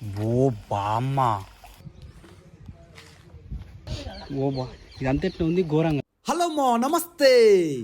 ఓ బామ్మ. ఓ బా ఇదంతా ఎట్లా ఉంది? ఘోరంగా హలో మో నమస్తే.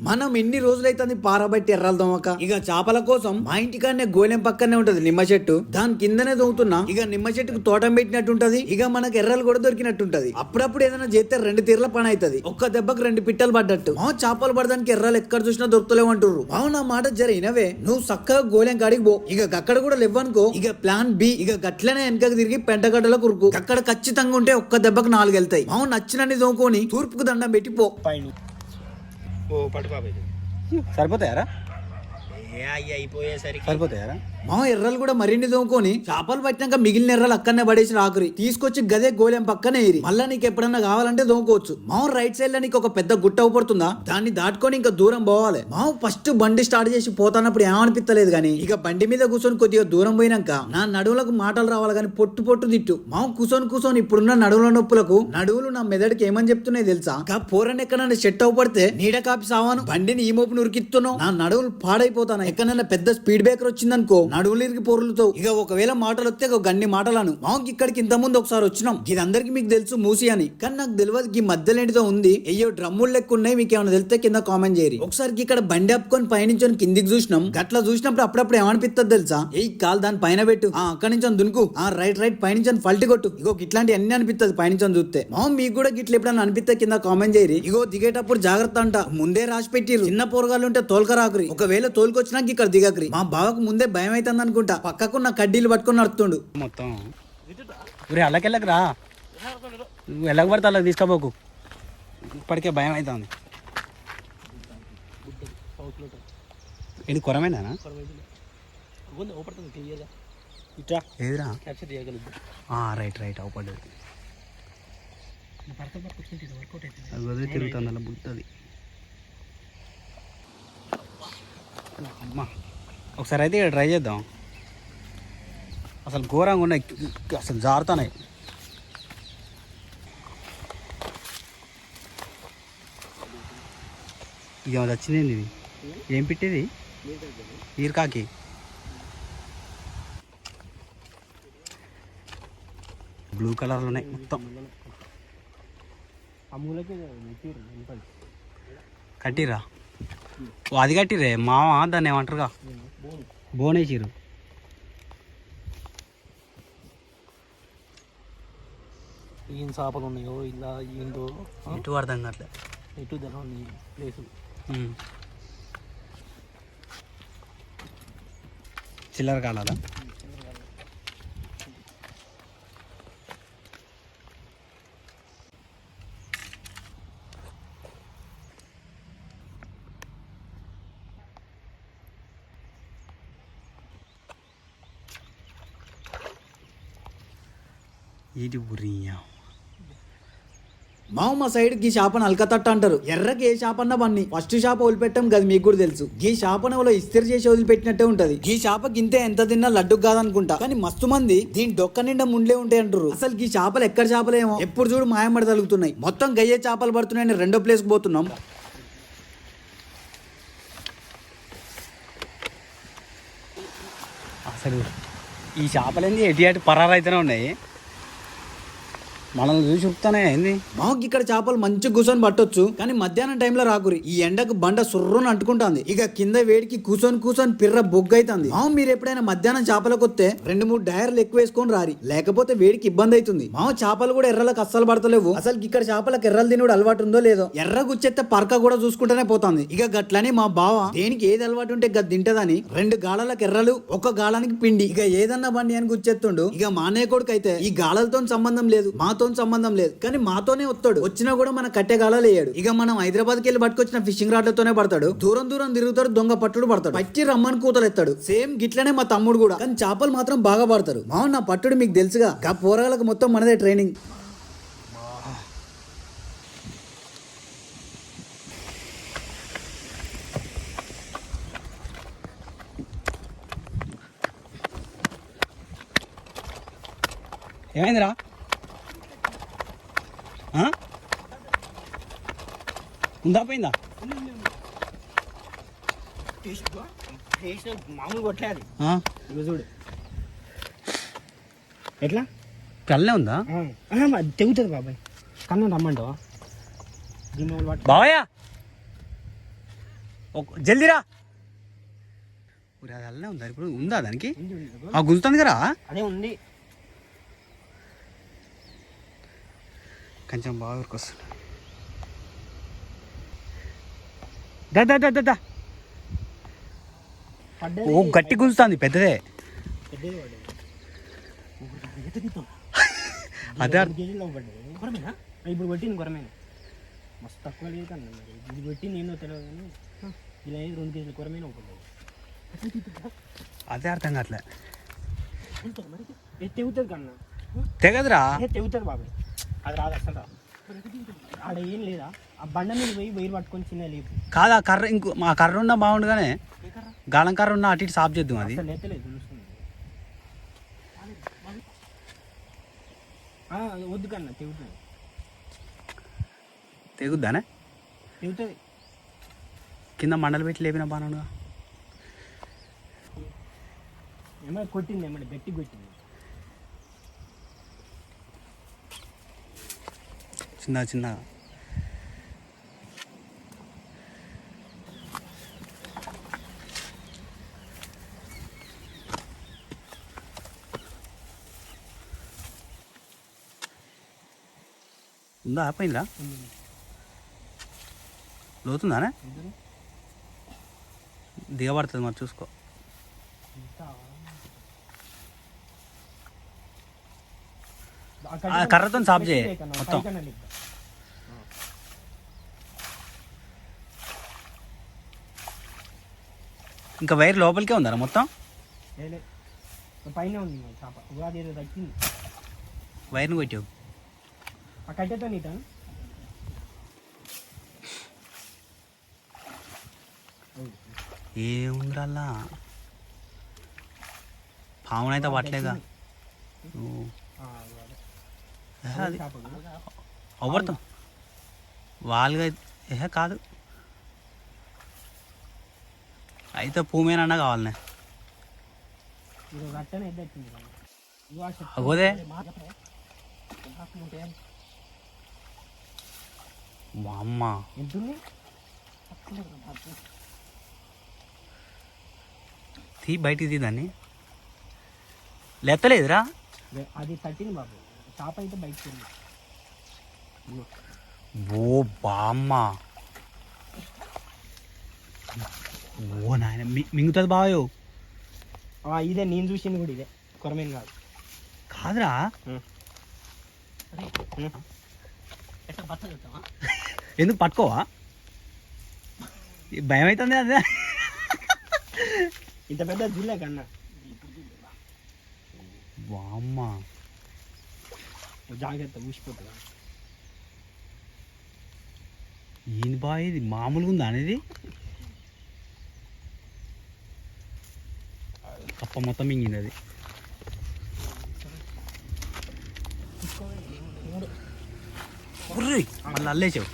మనం ఎన్ని రోజులైతుంది పారబట్టి ఎర్రలు దొమ్మక ఇక చేపల కోసం మా ఇంటికాడనే గోలెం పక్కనే ఉంటది నిమ్మ చెట్టు. దాని కిందనే దొంగతున్నా ఇక నిమ్మ చెట్టుకు తోటం పెట్టినట్టు ఉంటది ఇక మనకు ఎర్రలు కూడా దొరికినట్టు ఉంటది అప్పుడప్పుడు ఏదైనా చేస్తే రెండు తీర్ల పని అవుతుంది ఒక్క దెబ్బకు రెండు పిట్టలు పడ్డట్టు. మా చేపలు పడడానికి ఎర్రలు ఎక్కడ చూసినా దొరుకుతలేవు అంటారు బావు నా మాట జర ఇనవే నువ్వు చక్కగా గోలెం కాడికి పో. ఇక అక్కడ కూడా లేవనుకో. ఇక ప్లాన్ బి. ఇక గట్లనే వెనకకు తిరిగి పెంటగడ్డలో కురుకు. అక్కడ ఖచ్చితంగా ఉంటే ఒక్క దెబ్బకు నాలుగు వెళ్తాయి మావు నచ్చినన్ని దోముకొని తూర్పుకు దండం పెట్టి పో. పైన. ఓ పట్టు బాబాయ్ సరిపోతాయారా ఏ అయ్యి అయిపోయేసరికి సరిపోతాయారా మా ఎర్రలు కూడా మరిన్ని దోముకొని చేపలు పట్టినాక మిగిలిన ఎర్రలు అక్కడనే పడేసి రాకురి తీసుకొచ్చి గదే గోలెం పక్కనే ఏరి. మళ్ళా నీకు ఎప్పుడన్నా కావాలంటే దోముకోవచ్చు మా రైట్ సైడ్లో నీకు ఒక పెద్ద గుట్ట అవుపడుతుందా? దాన్ని దాటుకొని ఇంకా దూరం పోవాలి. మా ఫస్ట్ బండి స్టార్ట్ చేసి పోతానప్పుడు ఏమనిపించలేదు కానీ ఇక బండి మీద కూర్చొని కొద్దిగా దూరం పోయినాక నా నడువులకు మాటలు రావాలి కానీ పొట్టు పొట్టు తిట్టు. మా కూర్చొని కూర్చొని ఇప్పుడున్న నడువుల నొప్పులకు నడువులు నా మెదడుకి ఏమని చెప్తున్నాయి తెలుసా? ఇంకా పోరని ఎక్కడన్నా సెట్ అవుపడితే నీడ కాపి సావాను. బండిని ఈ మోపును నురికిస్తున్నావు నా నడువులు పాడైపోతాను. ఎక్కడన్నా పెద్ద స్పీడ్ బ్రేకర్ వచ్చిందనుకో నడువులు ఇరిగి పొరులుతో ఇక ఒకవేళ మాటలు వస్తే ఒక గన్ని మాటలను. మాకు ఇక్కడికి ఇంత ముందు ఒకసారి వచ్చినాం. ఇది అందరికి మీకు తెలుసు మూసి అని. కానీ నాకు తెలియదు ఈ మధ్యలో ఏంటిదో ఉంది. అయ్యో డ్రమ్ములు లెక్క ఉన్నాయి మీకు ఏమైనా తెలిస్తే కింద కామెంట్ చేయరు ఒకసారి ఇక్కడ బండి అప్పుకొని పయనించొని కిందికి చూసినాం. గట్ల చూసినప్పుడు అప్పుడప్పుడు ఏమనిపిస్తుంది తెలుసా? ఏ కాల్ దాని పైన పెట్టు. ఆ అక్కడి నుంచి దునుకు. ఆ రైట్ రైట్ పైనుంచి ఫల్టి కొట్టు. ఇగో ఇట్లాంటి అన్ని అనిపిస్తుంది పయనించని చూస్తే. మా మీకు కూడా గిట్ల ఎప్పుడైనా అనిపిస్తే కింద కామెంట్ చేయరు ఇగో దిగేటప్పుడు జాగ్రత్త అంట. ముందే రాసి పెట్టిరు చిన్న పోరగాళ్ళు ఉంటే తోలుకరాకురి. ఒకవేళ తోలుకొచ్చినాక ఇక్కడ దిగకరి. మా బావకు ముందే భయం అయితే అవుతుంది అనుకుంటా. పక్కకున్న కడ్డీలు పట్టుకొని నడుతుండు మొత్తం. ఊరే అల్లకెళ్ళకి రా నువ్వు వెళ్ళక పడితే అలా తీసుకోపోకు. ఇప్పటికే భయం అవుతుంది ఇది కొరమేనా ఏదిరా? రైట్ రైట్ అవుపడ్డది. అది తిరుగుతుంది అలా బుద్ధది అమ్మా. ఒకసారి అయితే ఇక్కడ ట్రై చేద్దాం. అసలు ఘోరంగా ఉన్నాయి అసలు జారుతున్నాయి. ఇక అది వచ్చింది ఇది? ఏం పెట్టేది? ఈరకాకి. బ్లూ కలర్లో ఉన్నాయి మొత్తం. కట్టిరా? అది కట్టిరే మామ దాన్ని ఏమంటారుగా? బోనేసిరు ఏం చేపలు ఉన్నాయో ఇలా ఏందో? ఎటు అర్థం కావట్లే ఎటు తెలవని ప్లేసు. చిల్లర కాలాలా? ఇది ఉరియా మావు మా సైడ్ గీ చేపను అల్కతట్ట అంటారు. ఎర్రకి ఏ చేప అన్నా బన్ని. ఫస్ట్ చేప వదిలిపెట్టాం గది మీకు కూడా తెలుసు. గీ చేపను వాళ్ళ ఇస్తిరి చేసి వదిలిపెట్టినట్టే ఉంటది. గీ చేప గింతే ఎంత తిన్నా లడ్డు కాదనుకుంటా. కానీ మస్తు మంది దీని డొక్క నిండా ముండ్లే ఉంటాయి అంటారు అసలు గీ చేపలు ఎక్కడ చేపలేమో ఎప్పుడు చూడు మాయమడి తగులుతున్నాయి. మొత్తం గయ్యే చేపలు పడుతున్నాయని రెండో ప్లేస్ పోతున్నాం. అసలు ఈ చేపలేంది ఎటు అటు పరారైతేనే ఉన్నాయి. మనల్ని చూసి చూపుతానే ఏంది? మాకు ఇక్కడ చేపలు మంచి కూర్చొని పట్టొచ్చు కానీ మధ్యాహ్నం టైంలో రాకురి. ఈ ఎండకు బండ సుర్రుని అంటుకుంటాంది. ఇక కింద వేడికి కూర్చొని కూర్చొని పిర్ర బొగ్గైతుంది. మావు మీరు ఎప్పుడైనా మధ్యాహ్నం చేపలకు వస్తే రెండు మూడు డైర్లు ఎక్కువ వేసుకొని రారి. లేకపోతే వేడికి ఇబ్బంది అవుతుంది మావు చేపలు కూడా ఎర్రలకు అస్సలు పడతలేవు. అసలు ఇక్కడ చేపలకు ఎర్రలు తినడు అలవాటు ఉందో లేదో ఎర్ర గుచ్చెత్తే పరక కూడా చూసుకుంటేనే పోతుంది. ఇక గట్లని మా బావ దేనికి ఏది అలవాటు ఉంటే గది తింటదని రెండు గాళాలకు ఎర్రలు ఒక గాళానికి పిండి. ఇక ఏదన్నా బండి అని గుచ్చెత్తుండు. ఇక మానే కొడుకు అయితే ఈ గాళలతో సంబంధం లేదు. మాతో సంబంధం లేదు. కానీ మాతోనే వస్తాడు. వచ్చినా కూడా మన కట్టె గాళాలు ఇక మనం హైదరాబాద్కి వెళ్ళి పట్టుకొచ్చిన ఫిషింగ్ రాడ్లతోనే పడతాడు. దూరం దూరం తిరుగుతాడు దొంగ పట్టుడు పడతాడు. పచ్చి రమ్మని కూతలు ఎత్తాడు సేమ్ గిట్లనే మా తమ్ముడు కూడా. కానీ చేపలు మాత్రం బాగా పడతారు మా నా పట్టుడు మీకు తెలుసుగా. గా పోరగాలకు మొత్తం మనదే ట్రైనింగ్. ఏమైందిరా? ఉందా పోయిందా? మామూలు? ఇక చూడు ఎట్లా కళ్ళనే ఉందా తెగుతుంది బాబాయ్. కన్ను రమ్మంటావా? ఒక- జల్దీరా అది అల్లనే ఉందా? ఇప్పుడు ఉందా దానికి? గుంజుతుంది కదా? అదే ఉంది. కొంచెం బాగా వస్తుంది దా దా దా ఓ గట్టి గుంజుతుంది పెద్దదే. అదే ఇప్పుడు పెట్టింది కొరమేనా మస్తు తక్కువ లేదు మరి. ఇది పెట్టింది ఏందో తెలియదు కానీ ఇలా రెండు కేజీలు కొరమేనా ఒకటి అదే అర్థం కావట్లే. తెగుతుంది కన్నా? తెగదురా. ఏ తెగుతుంది బాబాయ్? అది రాదు అసలు. ఆడ ఏం లేదా? ఆ బండ మీద పోయి వైర్ పట్టుకొని చిన్న లేపు. కాదు ఆ కర్ర ఇంకో మా కర్ర ఉన్నా బాగుండుగానే. గాలం కర్ర ఉన్న అటు ఇటు సాఫ్ చేద్దాం అది. అసలు ఆ, వద్దు కన్నా తెగుతుంది. తెగుద్దానే? తెగుతుంది. కింద మండలు పెట్టి లేపిన బాగుండుగా. ఏమైనా కొట్టింది? ఏమైనా గట్టి కొట్టింది? చిన్న చిన్న ఉందా? ఆపోయిందా లోతుందానే? దిగబడుతుంది మరి చూసుకో ఆ కర్రతో సాఫ్ చేయి. మొత్తం. ఇంకా వైర్ లోపలికే ఉందారా మొత్తం? పైన ఉంది చేప. ఉగాది తగ్గింది. వైర్ని కొట్టావు. ఆ కట్టెతో నీటాను ఏముందిరల్లా పామునైతే పట్టలేగా అది. అవ్వడతాం. వాళ్ళుగా ఏహే కాదు. అయితే పూమేనన్నా కావాలనే. అగోదే. మా అమ్మ తీ బయటికి తీ దాన్ని. లెత్తలేదురా. అది తట్టింది బాబు. చేప అయితే వెళ్ళి. ఓ బామ్మ. ఓ నాయన మింగుతుంది బావయో. ఇదే నేను చూసింది కూడా ఇదే. కొరమేం కాదు. కాదురా. ఎందుకు పట్టుకోవా? భయం అవుతుంది అదే. ఇంత పెద్ద జిల్లా కన్నా. బామ్మ. జాగ్రత్త ఊసిపోతుంది? ఏంది బాయ్ ఇది మామూలుగా ఉందా అనేది? కప్ప మొత్తం మింగింది అది మళ్ళీ అల్లేసావు.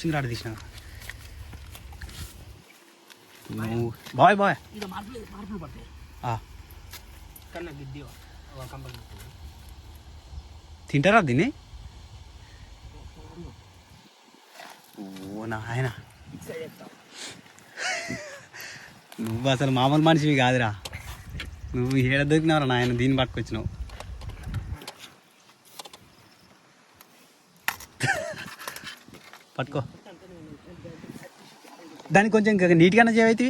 సింగరాడు తీసిన. బాయ్. బాయ్ ఇది మార్పులు మార్పులు కన్నా గిద్ది కంపల్ తింటారా దీన్ని? ఓ నాయన. నువ్వు అసలు మామూలు మనిషివి కాదురా. నువ్వు ఏడ దొరికినావురా నాయన దీన్ని పట్టుకొచ్చినావు. పట్టుకో. దాన్ని కొంచెం ఇంకా నీట్గానే చేయవైతే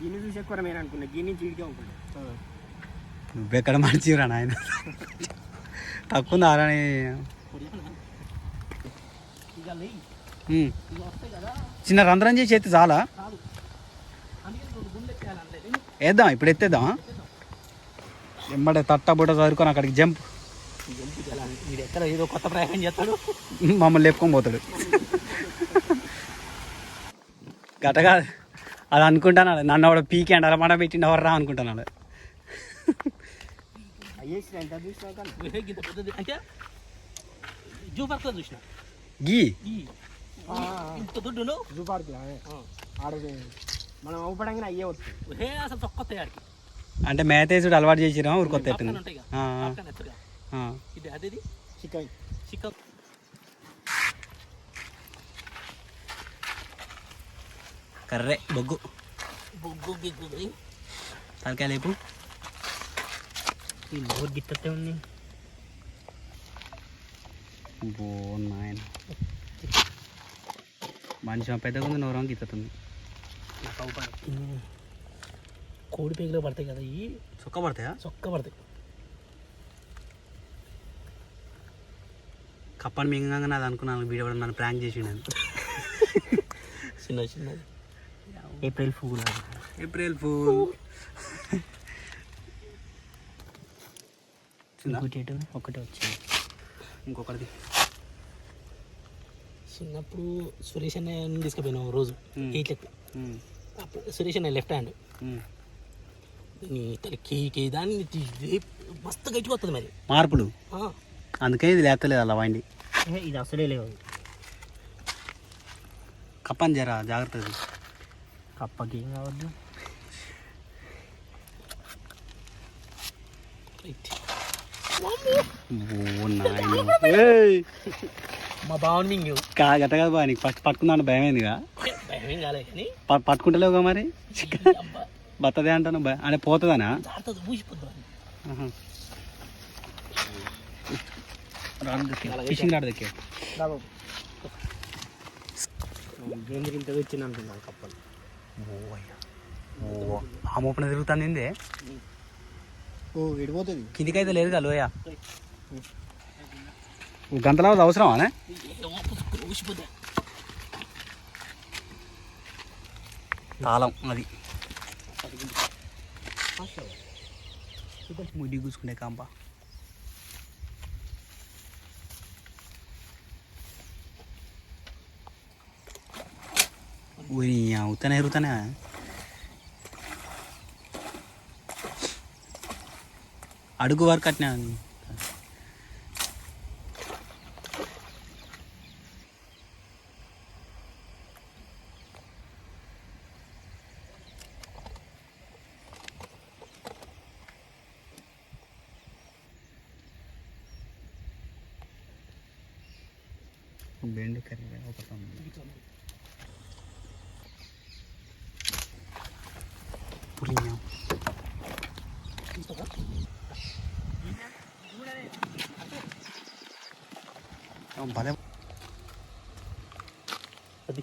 దీన్ని చూసే కొరమేనా అనుకున్నా దీన్ని ఇడికే అనుకున్నా నువ్వెక్కడ మర్చిరా నాయన? తక్కువ ఆరని చిన్న రంధ్రం చేసి ఎత్తి చాలా? వేద్దాం ఇప్పుడు ఎత్తేద్దాం ఎంబడే తట్ట బుట్ట చదువుకొని అక్కడికి జంప్. ఏదో కొత్త ప్రయాణం చేస్తాడు మమ్మల్ని లేపుకొని పోతాడు. గటగా అది అనుకుంటాను నన్ను కూడా పీకి అండి అలా మడ పెట్టిండు ఎవర్రా అనుకుంటున్నాడు ఎంత చూసినా కానీ ఇంత పెద్దది అంటే జూ చూసిన గీ ఇంత దుడ్డును జూ పార్క్ ఆడ మనం అవ్వడంగానే అయ్యే వస్తుంది అసలు తొక్క తయారికి అంటే మేతేసుడు అలవాటు చేసిరా ఊరికొత్త పక్కన ఉంటాయి కదా. పక్కన ఎత్తుగా. ఇది అదేది చికెన్ చికెన్ కర్రే బొగ్గు బొగ్గు గిగ్గు తలకాయ లేపు ఈ నోరు గిట్టతే ఉంది. బో నాయన. మనిషి పెద్దగా ఉంది నోరం అవుతాయి కోడి పేగులో పడతాయి కదా ఈ. సుక్క పడతాయా? చొక్క పడతాయి. కప్పని మింగంగా నాది అనుకున్నాను వీడియో కూడా నన్ను ప్రాంక్ చేసిండు చిన్న చిన్నది ఏప్రిల్ ఫూల్. April fool. ఇంకోటి ఏంటో ఒకటే వచ్చింది. ఇంకొకటిది. చిన్నప్పుడు సురేష్ అన్న తీసుకుపోయినావు రోజు. ఉమ్, అప్పుడు సురేష్ అన్న లెఫ్ట్ హ్యాండ్ ఉమ్. నీ తల కీ కీ దాన్ని మస్తు గట్టిగా వస్తుంది మరి. మార్పులు. అందుకే ఇది లేస్తలేదు అలా వాండి. ఏ, ఇది అసలే లేవు. కప్పని జరా జాగ్రత్తగా కప్పకి ఏం కావద్దు ఓ నాయన మా బావని మింగు కా గట్ట కదా బా నీకు ఫస్ట్ పట్టుకుందాను భయం అయిందిగా భయం ఏం కాలే కానీ. పట్టుకుంటలేవుగా మరి? బత్తదే అంటాను భయ అంటే పోతుందనా. ఫిషింగ్ రాడ్ దక్కే ఇంత వచ్చింది అనుకున్నాను కప్పలు. ఓ ఆ మోపన తిరుగుతాను ఏందే? ఓ విడిపోతుంది. కిందికైతే లేదు లోయ. గంటలా అవసరమా? ఊసిపోద్దా తాళం అది. ముడి కూసుకునే కాంప. ఊరి అవుతానే ఎరుగుతానే అడుగు వరకు అట్నే బెండు కర్రీ ఒకటి పులింగా భలే. అది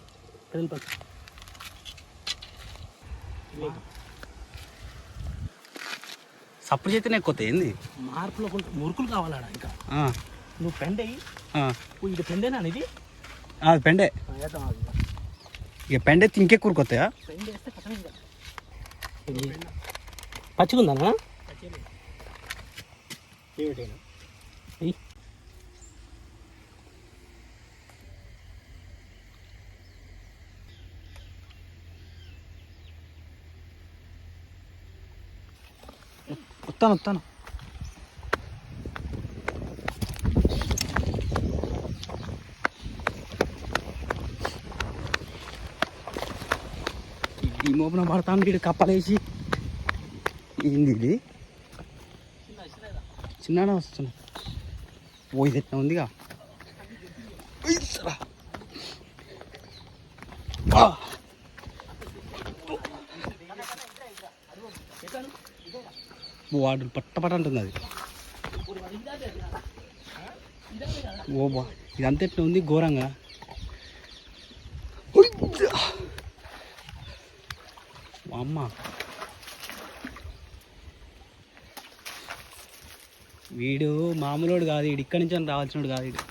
సప్పుడు చేస్తేనే ఎక్కువ ఏంది? మార్పులో కొంత మురుకులు కావాలాడా ఇంకా? ఆ, నువ్వు పెండ్ అయ్యి ఆ. ఇది పెండేనా ఇది ఆ, అది పెండే ఇక పెండే కథం ఇంకా పచ్చిగుందానా ఎయ్. వస్తాను వస్తాను. ఈ మోపున పడతాను వీడు కప్పలేసి. ఏంది ఇది? చిన్న వస్తున్నా ఓ ఇది ఎట్లా ఉందిగా? వాడు పట్ట పట్ట అంటుంది అది. ఓ బా ఇదంతా ఎట్లా ఉంది? ఘోరంగా. అమ్మ. వీడు మామూలుడు కాదు వీడు ఇక్కడి నుంచి రావాల్సినోడు కాదు వీడు.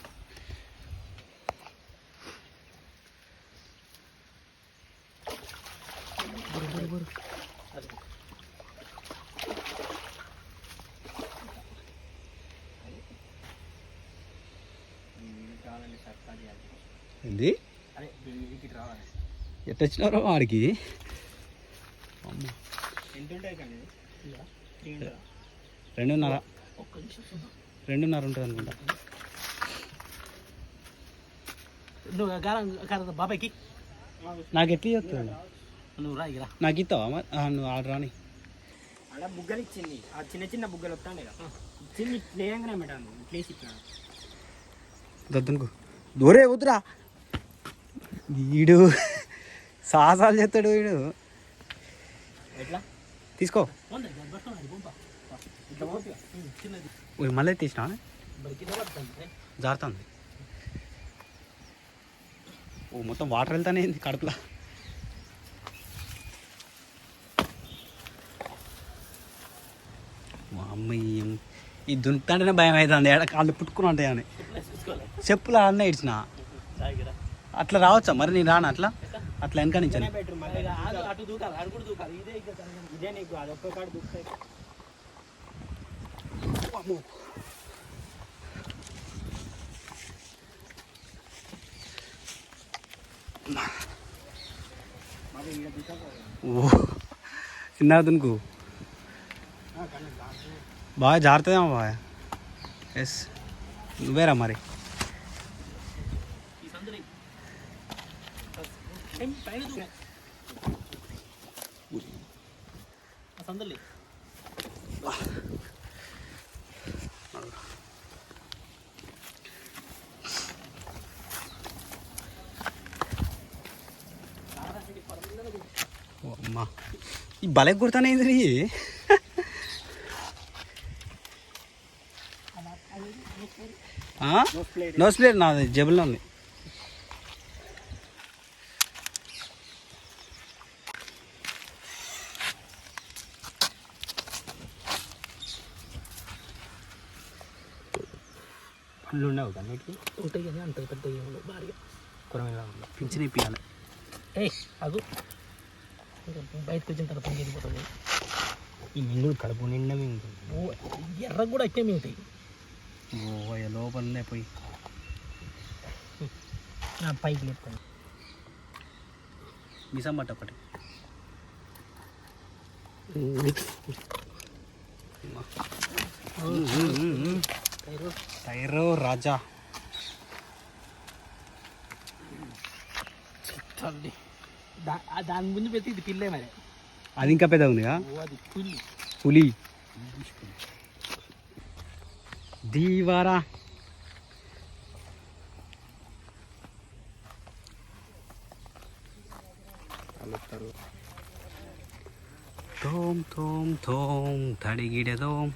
ఏంది? ఎట్ట వచ్చినారో వాడికి? రెండున్నర. రెండున్నర ఉంటుంది అనుకుంటా. నువ్వు బాబాయ్కి నాకు ఎట్లా చెప్తుంది నువ్వు రా ఇక నాకు ఇస్తావా? నువ్వు ఆర్డర్ రాని. అలా బుగ్గలు ఇచ్చింది. ఆ చిన్న చిన్న బుగ్గలు వస్తాండే కదా. ఇచ్చింది లేయంగానే మేడం ప్లేస్ ఇట్లా దద్దునుకు. దూరే వద్దురా వీడు సాహసాలు చేస్తాడు వీడు ఎట్లా? తీసుకో. మళ్ళీ తీసినా? జారుతుంది. ఓ మొత్తం వాటర్ వెళ్తానే ఉంది కడుపులో. మా అమ్మ ఈ- దున్నుతాంటేనే భయం అవుతుంది ఏడ కాళ్ళు పుట్టుకుని ఉంటాయి అని చెప్పులు అన్న ఇడిచిన అట్లా రావచ్చా? మరి నేను రాను అట్లా? అట్లా వెనక నుంచి బెడ్రూమ్ అటు దూకాలి అటు కూడా దూకాలి ఇదే ఇక ఇదే నీకు అది ఒక్క కాడు దూకుతాయి మరి ఈడ దూకాలి ఓ చిన్న దునుకు బాగా జారుతుందేమో బాగా. ఎస్ నువ్వేరా మరి ఈ సందులో ఓ అమ్మా. ఈ బలెక్ కొడతానే ఇది నో స్ప్లేట్ నాది జబుల్లో ఉంది పళ్ళు ఉండవు అన్నిటికీ ఉంటాయి కానీ అంత పెద్ద ఏం ఉండవు భారీగా. కొరమేలా ఉండవు పింఛన్ ఇప్పియాలి. ఏ అగు బయటకు వచ్చిన తర్వాత వెళ్ళిపోతుంది ఈ మింగుడు కడుపు నిండా మింగు ఓ ఎర్ర కూడా అయితే మింగుతాయి. ఓ అయ్య లోపల ఉందే పోయి. నా పైకి లేపుతాను. మిసం పట్ట ఒకటి. టైరో రాజా చల్లి దా- ఆ దాని ముందు పెడితే ఇది పిల్లే మరి అది ఇంకా పెద్ద ఉందిగా ఓ అది పుల్లి పులి దీవారా తోం తోం తోం తడిగిడదోం